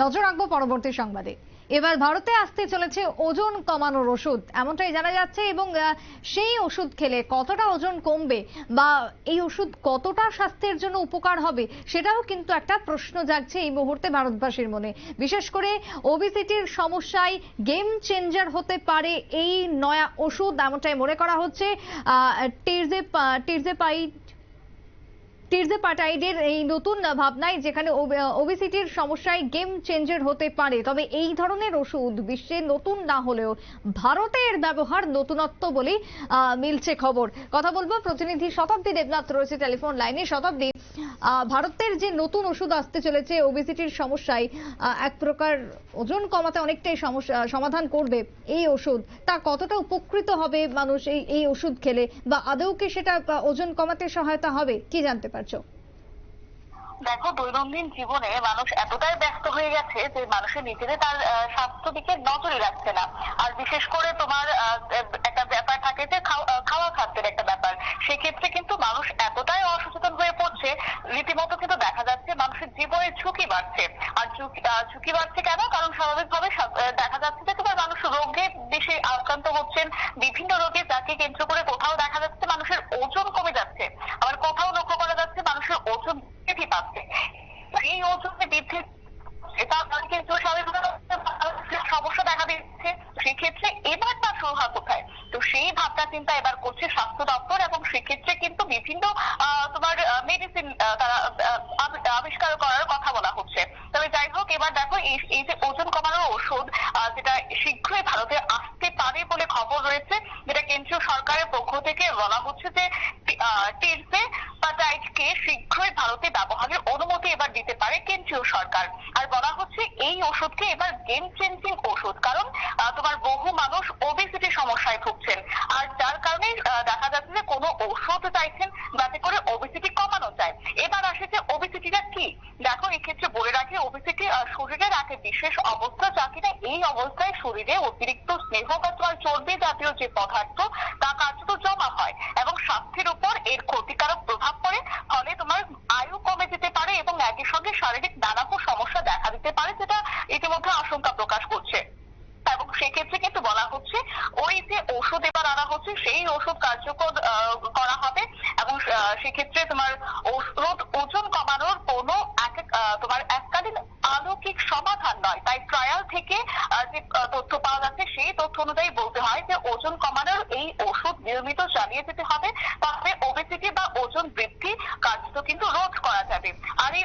নজর রাখব পরবর্তী সংবাদে। এবার ভারতে আসতে চলেছে ওজন কমানোর ওষুধ। এমনটাই জানা যাচ্ছে এবং সেই ওষুধ খেলে কতটা ওজন কমবে বা এই ওষুধ কতটা স্বাস্থ্যের জন্য উপকার হবে, সেটাও কিন্তু একটা প্রশ্ন জাগছে এই মুহূর্তে ভারতবাসীর মনে। বিশেষ করে ওবিসিটির সমস্যায় গেম চেঞ্জার হতে পারে এই নয়া ওষুধ, এমনটাই মনে করা হচ্ছে। টিরজে টিরজেপাইড টিরজেপাটাইডের এই নতুন ভাবনায় যেখানে ওবিসিটির সমস্যায় গেম চেঞ্জের হতে পারে, তবে এই ধরনের ওষুধ বিশ্বে নতুন না হলেও ভারতের ব্যবহার নতুনত্ব বলে মিলছে খবর। কথা বলব প্রতিনিধি শতাব্দী দেবনাথ রয়েছে টেলিফোন লাইনে। শতাব্দী ভারতের যে নতুন ওষুধ আসতে চলেছে ওবিসিটির সমস্যায় এক প্রকার ওজন কমাতে অনেকটাই সমস্যা, সমাধান করবে এই ওষুধ। তা কতটা উপকৃত হবে মানুষ এই এই ওষুধ খেলে? বা আদৌ কি সেটা ওজন কমাতে সহায়তা হবে? কি জানতে পারছ? দেখো, দৈনন্দিন জীবনে মানুষ এতটাই ব্যস্ত হয়ে গেছে যে মানুষের নিজেদের তার স্বাস্থ্য দিকে নজরই রাখছে না। আর বিশেষ করে তোমার বাড়ছে আর ঝুঁকি বাড়ছে কেন? কারণ স্বাভাবিকভাবে সব- দেখা যাচ্ছে যে তোমার মানুষ রোগে বেশি আক্রান্ত হচ্ছেন। বিভিন্ন রোগে যাকে কেন্দ্র করে কোথাও দেখা যাচ্ছে মানুষের ওজন কমে যাচ্ছে। আবার কোথাও লক্ষ্য করা যাচ্ছে মানুষের ওজন বৃদ্ধি পাচ্ছে। এই ওজনে বৃদ্ধি এটা কিন্তু স্বাভাবিকভাবে সমস্যা দেখা দিচ্ছে। সেক্ষেত্রে এবার তার শুরু হয় কোথায়? তো সেই ভাবনা চিন্তা এবার করছে স্বাস্থ্য দপ্তর এবং সেক্ষেত্রে কিন্তু বিভিন্ন আহ, তারা আবিষ্কার করার কথা বলা হচ্ছে। তবে যাই হোক এবার দেখো এই যে ওজন কমানোর ওষুধ যেটা শীঘ্রই ভারতে আসতে পারে বলে খবর রয়েছে যেটা কেন্দ্রীয় সরকারের পক্ষ থেকে বলা হচ্ছে যে টিরসে পাটাইটকে শীঘ্রই ভারতে ব্যবহারের অনুমতি এবার দিতে পারে কেন্দ্রীয় সরকার। আর বলা হচ্ছে, এই ওষুধকে এবার গেম চেঞ্জিং ওষুধ, কারণ তোমার বহু মানুষ ওবেসিটি সমস্যায় ভুগছেন। আর যার কারণে দেখা যাচ্ছে যে কোনো ওষুধ চাইছেন, যাতে করে ওবেসিটি কমানো যায়। এবার আসে যে ওবেসিটিটা কি? দেখো, এক্ষেত্রে বলে রাখি ওবেসিটি শরীরের একটা বিশেষ অবস্থা যা কিনা এই অবস্থায় শরীরে অতিরিক্ত স্নেহ বা তোমার চর্বি জাতীয় যে পদার্থ, তা কার্যত জমা হয় এবং স্বাস্থ্যের উপর এর ক্ষতিকারক প্রভাব পড়ে ফলে তোমার আয়ু কমে যেতে পারে এবং একই সঙ্গে শারীরিক নানান সমস্যা দেখা দিতে পারে, যেটা ইতিমধ্যে আশঙ্কা প্রকাশ করছে। এবং সেক্ষেত্রে কিন্তু বলা হচ্ছে, ওই যে ওষুধ এবার আনা হচ্ছে, সেই ওষুধ কার্যকর করা হবে। এবং সেক্ষেত্রে তোমার ওষুধ ওজন কমানোর কোনো তোমার এককালীন আলৌকিক সমাধান নয়। তাই ট্রায়াল থেকে যে তথ্য পাওয়া যাচ্ছে, সেই তথ্য অনুযায়ী বলতে হয় যে, ওজন কমানোর এই ওষুধ নিয়মিত চালিয়ে যেতে হবে। তাহলে ওবেসিটি বা ওজন বৃদ্ধি কার্যত কিন্তু রোধ করা যাবে। আর এই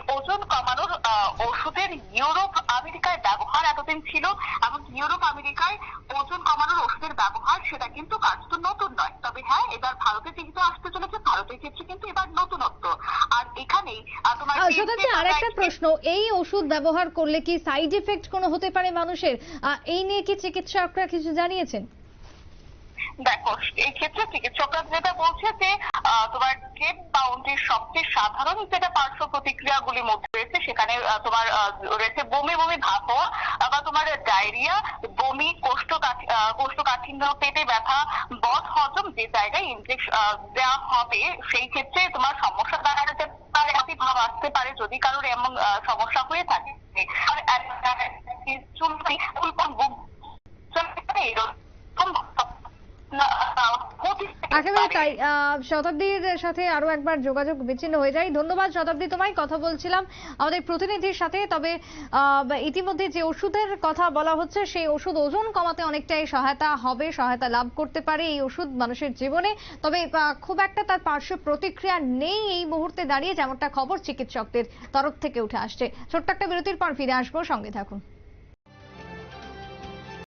ওষুধের ইউরোপ আমেরিকায় ব্যবহার এতদিন ছিল এবং ইউরোপ আমেরিকায় ওজন কমানোর ওষুধের ব্যবহার সেটা কিন্তু কার্যত নতুন নয়। তবে হ্যাঁ এবার ভারতে যেহেতু আসতে চলেছে ভারতের ক্ষেত্রে কিন্তু এবার নতুনত্ব। আর এখানেই তোমার শতাব্দী আর একটা প্রশ্ন এই ওষুধ ব্যবহার করলে কি সাইড এফেক্ট কোনো হতে পারে মানুষের? এই নিয়ে কি চিকিৎসকরা কিছু জানিয়েছেন? দেখো এই ক্ষেত্রে চিকিৎসকরা যেটা বলছে যে তোমার কেপ বাউন্ডের সবচেয়ে সাধারণ যেটা পার্শ্ব প্রতিক্রিয়াগুলির মধ্যে রয়েছে সেখানে তোমার রয়েছে বমি বমি ভাব হওয়া আবার তোমার ডায়রিয়া বমি কোষ্ঠকাঠিন্য পেটে ব্যথা বদ হজম যে জায়গায় ইনজেকশন দেওয়া হবে সেই ক্ষেত্রে তোমার সমস্যা দেখা যেতে পারে একই ভাব আসতে পারে যদি কারোর এমন সমস্যা হয়ে থাকে আর একেবারে তাই। শতাব্দীর সাথে আরও একবার যোগাযোগ বিচ্ছিন্ন হয়ে যায়। ধন্যবাদ শতাব্দী, তোমায় কথা বলছিলাম। আমাদের প্রতিনিধির সাথে, তবে ইতিমধ্যে যে ওষুধের কথা বলা হচ্ছে, সেই ওষুধ ওজন কমাতে অনেকটাই সহায়তা হবে, সহায়তা লাভ করতে পারে এই ওষুধ মানুষের জীবনে। তবে খুব একটা তার পার্শ্ব প্রতিক্রিয়া নেই এই মুহূর্তে দাঁড়িয়ে, যেমনটা খবর চিকিৎসকদের তরফ থেকে উঠে আসছে। ছোট্ট একটা বিরতির পর ফিরে আসব। সঙ্গে থাকুন।